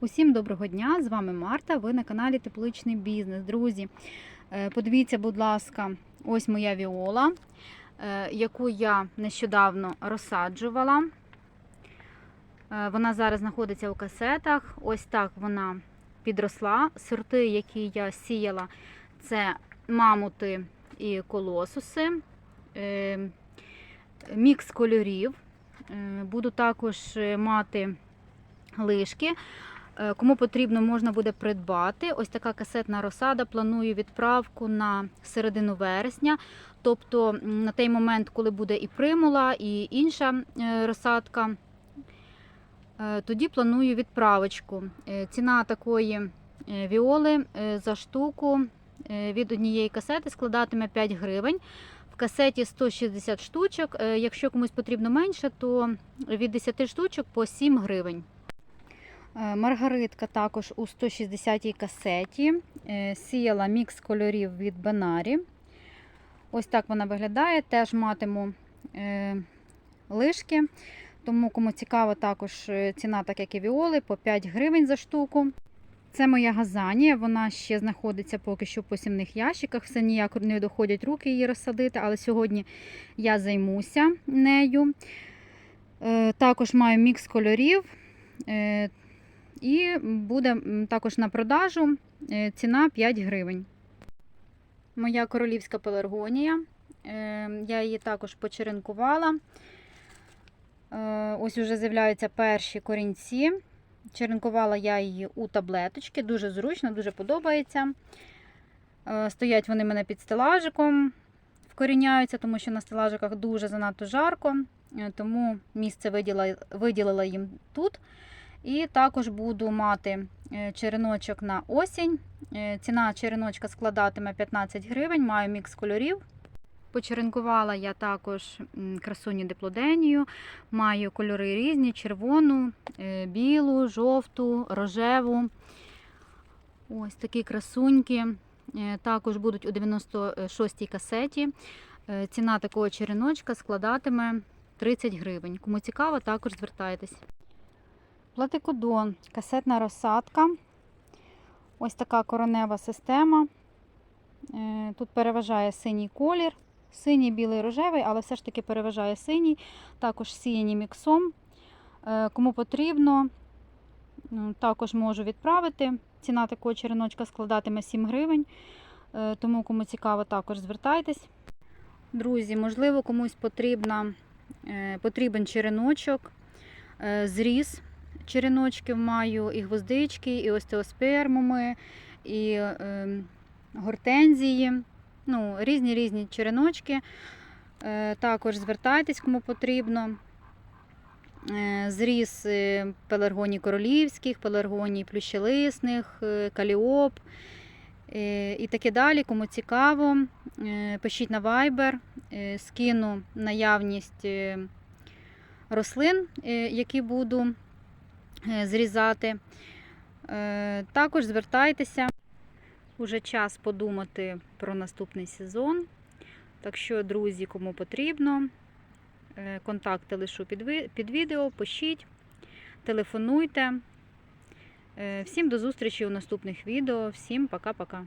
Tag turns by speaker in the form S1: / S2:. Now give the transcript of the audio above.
S1: Усім доброго дня! З вами Марта. Ви на каналі Тепличний бізнес. Друзі, е, подивіться, будь ласка, ось моя віола, е, яку я нещодавно розсаджувала. Е, Вона зараз знаходиться у касетах. Ось так вона підросла. Сорти, які я сіяла, це мамути і колосуси, мікс кольорів. Буду також мати лишки. Е, Кому потрібно, можна буде придбати. Ось така касетна розсада. Планую відправку на середину вересня. Тобто на той момент, коли буде і примула, і інша е, розсадка, е, тоді планую відправочку. Ціна такої віоли за штуку від однієї касети складатиме 5 гривень. В касеті 160 штучок. Якщо комусь потрібно менше, то від 10 штучок по 7 гривень. Е, Маргаритка також у 160 касеті. Е, Сіяла мікс кольорів від Бенарі. Ось так вона виглядає. Теж матиму е, лишки. Тому, кому цікаво, також ціна, так як і віоли, по 5 гривень за штуку. Це моя газанія, вона ще знаходиться поки що в посівних ящиках. Все ніяк не доходять руки її розсадити, але сьогодні я займуся нею. Також маю мікс кольорів. І буде також на продажу е, ціна 5 гривень. Моя королівська пеларгонія. Е, Я її також почеренкувала. Е, Ось вже з'являються перші корінці. Черенкувала я її у таблеточки, дуже зручно, дуже подобається. Стоять вони в мене під стелажиком, вкоріняються, тому що на стелажиках дуже занадто жарко, тому місце виділила, виділила їм тут. І також буду мати е, череночок на осінь. Е, Ціна череночка складатиме 15 гривень, маю мікс кольорів. Почеренкувала я також м, красуню диплоденію. Маю кольори різні: червону, е, білу, жовту, рожеву. Ось такі красуньки. Також будуть у 96-й касеті. Ціна такого череночка складатиме 30 гривень. Кому цікаво, також звертайтесь. Платикодон, касетна розсадка. Ось така коронева система. Е, Тут переважає синій колір. Синій, білий, рожевий, але все ж таки переважає синій. Також сіяні міксом. Е, Кому потрібно, ну, також можу відправити. Ціна такого череночка складатиме 7 гривень. Е, Тому, кому цікаво, також звертайтесь. Друзі, можливо, комусь потрібна, потрібен череночок, зріз череночків маю, і гвоздички, і остеоспермуми, і е, гортензії. Ну, різні різні череночки. Е, Також звертайтесь, кому потрібно. Е, Зріз е, пеларгоній королівських, пеларгоній плющелисних, е, каліоп і таке далі. Кому цікаво, пишіть на Viber, скину наявність рослин, які буду зрізати. Е, Також звертайтеся. Уже час подумати про наступний сезон. Так що, друзі, кому потрібно, е, контакти лишу під відео, пишіть, телефонуйте. Е, Всім до зустрічі у наступних відео. Всім пока-пока.